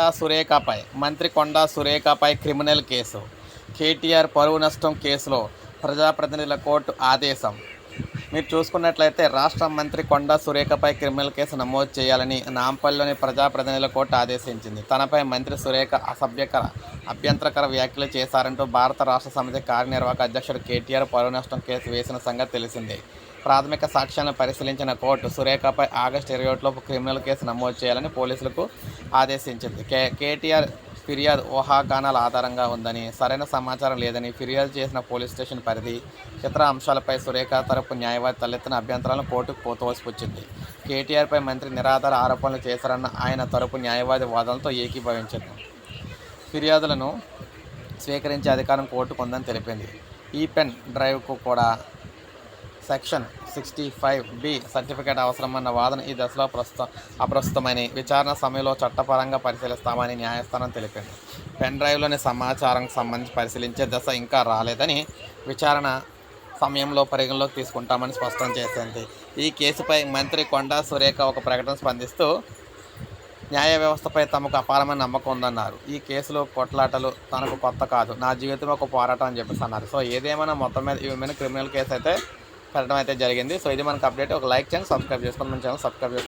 కొండా సురేఖపై మంత్రి కొండా సురేఖపై క్రిమినల్ కేసు. కేటీఆర్ పరువు నష్టం కేసులో ప్రజాప్రతినిధుల కోర్టు ఆదేశం. మీరు చూసుకున్నట్లయితే రాష్ట్ర మంత్రి కొండా సురేఖపై క్రిమినల్ కేసు నమోదు చేయాలని నాంపల్లిలోని ప్రజాప్రతినిధుల కోర్టు ఆదేశించింది. తనపై మంత్రి సురేఖ అసభ్యకర అభ్యంతరకర వ్యాఖ్యలు చేశారంటూ భారత రాష్ట్ర సమితి కార్యనిర్వాహక అధ్యక్షుడు కేటీఆర్ పరువు నష్టం కేసు వేసిన సంగతి తెలిసిందే. ప్రాథమిక సాక్ష్యాలను పరిశీలించిన కోర్టు సురేఖపై ఆగస్టు ఇరవై ఒకటిలోపు క్రిమినల్ కేసు నమోదు చేయాలని పోలీసులకు ఆదేశించింది. కే కేటీఆర్ ఫిర్యాదు ఊహాగానాల ఆధారంగా ఉందని సరైన సమాచారం లేదని ఫిర్యాదు చేసిన పోలీస్ స్టేషన్ పరిధి ఇతర అంశాలపై సురేఖ తరపు న్యాయవాది తలెత్తిన అభ్యంతరాలను కోర్టుకు పోతోసిపుచ్చింది కేటీఆర్పై మంత్రి నిరాధార ఆరోపణలు చేశారన్న ఆయన తరపు న్యాయవాది వాదనలతో ఏకీభవించింది. ఫిర్యాదులను స్వీకరించే అధికారం కోర్టు పొందని తెలిపింది. ఈ పెన్ డ్రైవ్కు కూడా section sixty five B certificate అవసరమన్న వాదన ఈ దశలో ప్రస్తుతం అప్రస్తుతమని విచారణ సమయంలో చట్టపరంగా పరిశీలిస్తామని న్యాయస్థానం తెలిపింది. పెన్ డ్రైవ్లోని సమాచారం సంబంధించి పరిశీలించే దశ ఇంకా రాలేదని విచారణ సమయంలో పరిగణలోకి తీసుకుంటామని స్పష్టం చేసింది. ఈ కేసుపై మంత్రి కొండా సురేఖ ఒక ప్రకటన స్పందిస్తూ న్యాయ వ్యవస్థపై తమకు అపారమైన నమ్మకం ఉందన్నారు. ఈ కేసులో కొట్లాటలు తనకు కొత్త కాదు. నా జీవితం ఒక పోరాటం అని చెప్పేసి అన్నారు. సో ఏదేమైనా మొత్తం మీద ఈ మీద క్రిమినల్ కేసు అయితే పెట్టడం అయితే జరిగింది. సో ఇది మనకు అప్డేట్. ఒక లైక్ చేయండి సబ్స్క్రైబ్ చేసుకోండి. మన ఛానల్ సబ్స్క్రైబ్ చేసుకోండి.